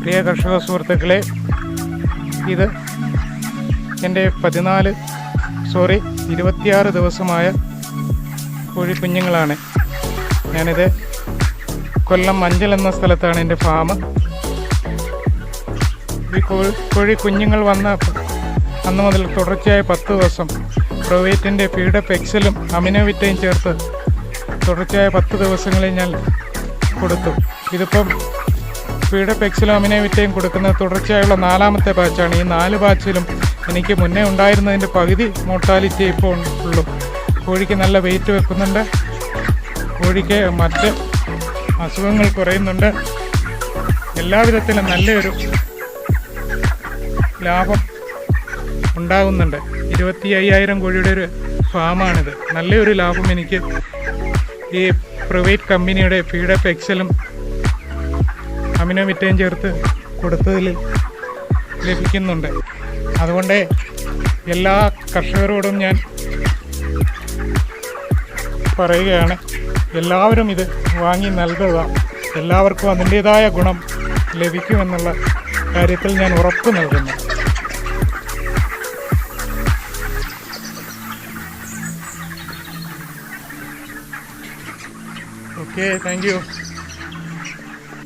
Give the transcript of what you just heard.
പ്രിയ കർഷക സുഹൃത്തുക്കളെ ഇത് എന്റെ പതിനാല് സോറി ഇരുപത്തിയാറ് ദിവസമായ കോഴിക്കുഞ്ഞുങ്ങളാണ് ഞാനിത് കൊല്ലം മഞ്ചൽ എന്ന സ്ഥലത്താണ് എന്റെ ഫാം ഈ കോഴി കോഴി കുഞ്ഞുങ്ങൾ വന്ന അന്ന് മുതൽ തുടർച്ചയായ പത്ത് ദിവസം പ്രൊവേറ്റിന്റെ ഫീഡപ്പ് എക്സലും അമിനോവിറ്റയും ചേർത്ത് തുടർച്ചയായ പത്ത് ദിവസങ്ങളിൽ ഞാൻ കൊടുത്തു. ഇതിപ്പം ഫീഡപ്പ് പെക്സിലോമിനേവിറ്റയും കൊടുക്കുന്ന തുടർച്ചയായുള്ള നാലാമത്തെ ബാച്ചാണ്. ഈ നാല് ബാച്ചിലും എനിക്ക് മുന്നേ ഉണ്ടായിരുന്നതിന്റെ പകുതി മോർട്ടാലിറ്റി ഇപ്പോൾ ഉള്ളൂ. കോഴിക്ക് നല്ല വെയിറ്റ് വെക്കുന്നുണ്ട്. കോഴിക്ക് മറ്റ് അസുഖങ്ങൾ കുറയുന്നുണ്ട്. എല്ലാവിധത്തിലും നല്ലൊരു ലാഭം ഉണ്ടാകുന്നുണ്ട്. ഇരുപത്തി അയ്യായിരം കോഴിയുടെ ഒരു ഫാമാണിത്. നല്ലൊരു ലാഭം എനിക്ക് ഈ പ്രൈവറ്റ് കമ്പനിയുടെ ഫീഡപ്പ് എക്സലും അമിനോമിറ്റയും ചേർത്ത് കൊടുത്തതിൽ ലഭിക്കുന്നുണ്ട്. അതുകൊണ്ട് എല്ലാ കർഷകരോടും ഞാൻ പറയുകയാണ് എല്ലാവരും ഇത് വാങ്ങി നൽകുക എല്ലാവർക്കും അതിന്റേതായ ഗുണം ലഭിക്കുമെന്നുള്ള കാര്യത്തിൽ ഞാൻ ഉറപ്പ് നൽകുന്നു. Okay thank you